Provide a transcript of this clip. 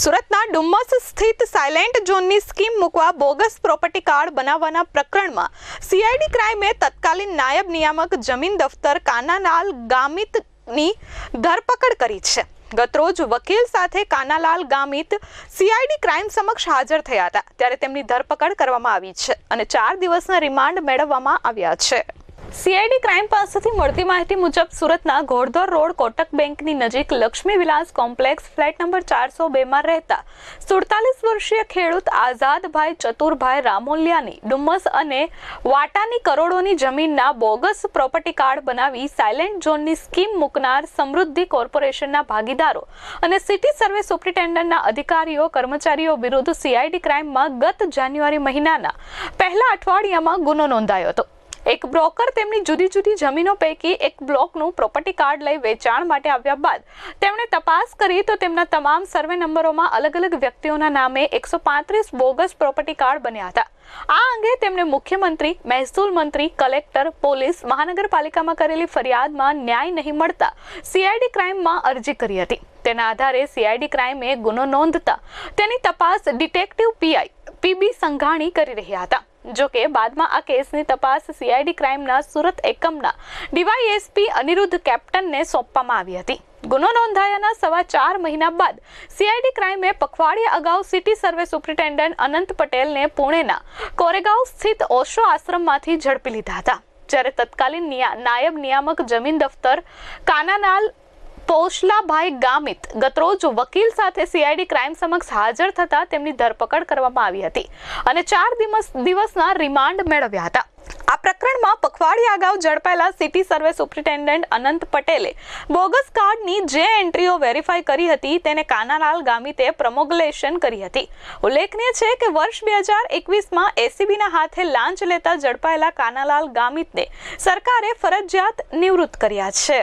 સુરતના ડુમ્મસ સ્થિત સાયલેન્ટ ઝોનની સ્કીમ મૂકવા બોગસ પ્રોપર્ટી કાર્ડ બનાવવાના પ્રકરણમાં સીઆઈડી ક્રાઇમે તત્કાલીન નાયબ નિયામક જમીન દફતર કાનાલાલ ગામિતની ધરપકડ કરી છે. ગતરોજ વકીલ સાથે કાનાલાલ ગામિત સીઆઈડી ક્રાઇમ સમક્ષ હાજર થયા હતા. ત્યારે તેમની ધરપકડ કરવામાં આવી છે અને ચાર દિવસના રિમાન્ડ મેળવવામાં આવ્યા છે. સીઆઈડી ક્રાઇમ પાસેથી મળતી માહિતી મુજબ સુરતના ઘોડદોર રોડ કોટક બેંકની નજીક Lakshmi Vilas complex flat number ચારસો બેમાં રહેતા સુડતાલીસ વર્ષીય ખેડૂત આઝાદભાઈ ચતુરભાઈ રામોલિયાની ડુમ્મસ અને વાટાની કરોડોની જમીનના બોગસ પ્રોપર્ટી કાર્ડ બનાવી સાયલેન્ટ ઝોનની સ્કીમ મૂકનાર સમૃદ્ધિ કોર્પોરેશનના ભાગીદારો અને સિટી સર્વે સુપ્રિન્ટેન્ડન્ટના અધિકારીઓ, કર્મચારીઓ વિરુદ્ધ સીઆઈડી ક્રાઇમમાં ગત જાન્યુઆરી મહિનાના પહેલા અઠવાડિયામાં ગુનો નોંધાયો હતો. એક બ્રોકર તેમની જુદી જુદી જમીનો પૈકી એક બ્લોકનું પ્રોપર્ટી કાર્ડ લઈ વેચાણ માટે આવ્યા બાદ તેમણે તપાસ કરી તો તેમના તમામ સર્વે નંબરોમાં અલગ અલગ વ્યક્તિઓના નામે એકસો પાંત્રીસ બોગસ પ્રોપર્ટી કાર્ડ બન્યા હતા. આ અંગે તેમણે મુખ્યમંત્રી, મહેસૂલ મંત્રી, કલેક્ટર, પોલીસ, મહાનગરપાલિકામાં કરેલી ફરિયાદમાં ન્યાય નહીં મળતા સીઆઈડી ક્રાઇમમાં અરજી કરી હતી. તેના આધારે સીઆઈડી ક્રાઇમે ગુનો નોંધતા તેની તપાસ ડિટેક્ટિવ પીઆઈ, પીબી સંઘાણી કરી રહ્યા હતા. જો કે બાદમાં આ કેસની તપાસ સીઆઈડી ક્રાઇમના સુરત એકમના ડીવાયએસપી અનિરુદ્ધ કેપ્ટનને સોંપવામાં આવી હતી. ગુનો નોંધાયાના સવા ચાર મહિના બાદ સીઆઈડી ક્રાઇમે પખવાડિયા અગાઉ સિટી સર્વે સુપ્રિન્ટેન્ડન્ટ અનંત પટેલને પુણેના કોરેગાંવ સ્થિત ઓશો આશ્રમમાંથી ઝડપી લીધા હતા. જ્યારે તત્કાલીન નિયા- નાયબ નિયામક જમીન દફતર કાનાનાલ પોશલાભાઈ ગામિત ગતરોજ વકીલ સાથે સીઆઈડી ક્રાઇમ સમક્ષ હાજર થતા તેમની ધરપકડ કરવામાં આવી હતી અને ચાર દિવસ દિવસના રિમાન્ડ મેળવ્યા હતા. આ પ્રકરણમાં પખવાડિયા અગાઉ ઝડપાયેલા સિટી સર્વે સુપ્રિન્ટેન્ડન્ટ અનંત પટેલે બોગસ કાર્ડની જે એન્ટ્રીઓ વેરીફાઈ કરી હતી તેને કાનાલાલ ગામિતે પ્રમોગલેશન કરી હતી. ઉલ્લેખનીય છે કે વર્ષ બે હજાર એકવીસમાં એસીબીના હાથે લાંચ લેતા ઝડપાયેલા કાનાલાલ ગામિતને સરકારે ફરજિયાત નિવૃત્ત કર્યા છે.